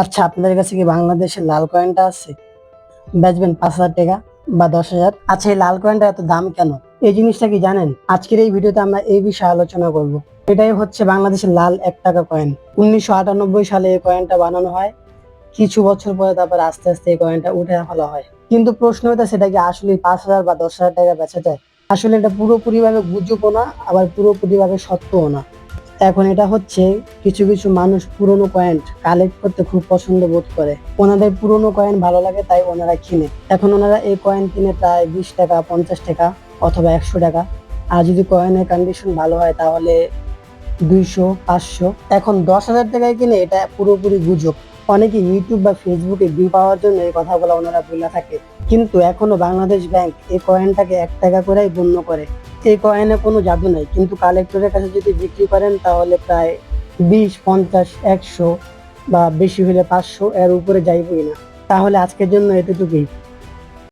আচ্ছা আপনাদের কাছে কি বাংলাদেশের লাল কয়েনটা আছে? বেচবেন পাঁচ হাজার টাকা বা দশ হাজার। আচ্ছা এই লাল কয়েনটা এত দাম কেন? এই জিনিসটা কি জানেন? আজকের এই ভিডিওতে আমরা এই বিষয়ে আলোচনা করব। এটাই হচ্ছে বাংলাদেশের লাল এক টাকা কয়েন উনিশশো আটানব্বই সালে এই কয়েনটা বানানো হয়। কিছু বছর পরে তারপর আস্তে আস্তে এই কয়েনটা উঠে ফেলা হয়। কিন্তু প্রশ্ন হতে সেটা কি আসলে পাঁচ হাজার বা দশ হাজার টাকা বেচা যায়? আসলে এটা পুরোপুরিভাবে গুজবও না, আবার পুরোপুরিভাবে সত্যও না। এখন এটা হচ্ছে কিছু কিছু মানুষ পুরনো কয়েন কালেক্ট করতে খুব পছন্দ বোধ করে। ওনাদের পুরনো কয়েন ভালো লাগে, তাই ওনারা কিনে। এখন ওনারা এই কয়েন কিনে প্রায় বিশ টাকা, পঞ্চাশ টাকা অথবা একশো টাকা। আর যদি কয়েনের কন্ডিশন ভালো হয়, তাহলে দুইশো, পাঁচশো। এখন দশ হাজার টাকায় কিনে এটা পুরোপুরি গুজব। অনেকে ইউটিউব বা ফেসবুকে ভিউ পাওয়ার জন্য এই কথাগুলো ওনারা বলে থাকে। কিন্তু এখনও বাংলাদেশ ব্যাংক এই কয়েনটাকে এক টাকা করেই গণ্য করে। এই কয়েনে কোনো জাদু নাই। কিন্তু কালেক্টরের কাছে যদি বিক্রি করেন, তাহলে প্রায় বিশ, পঞ্চাশ, একশো বা বেশি হলে পাঁচশো এর উপরে যাইবই না। তাহলে আজকের জন্য এতটুকুই।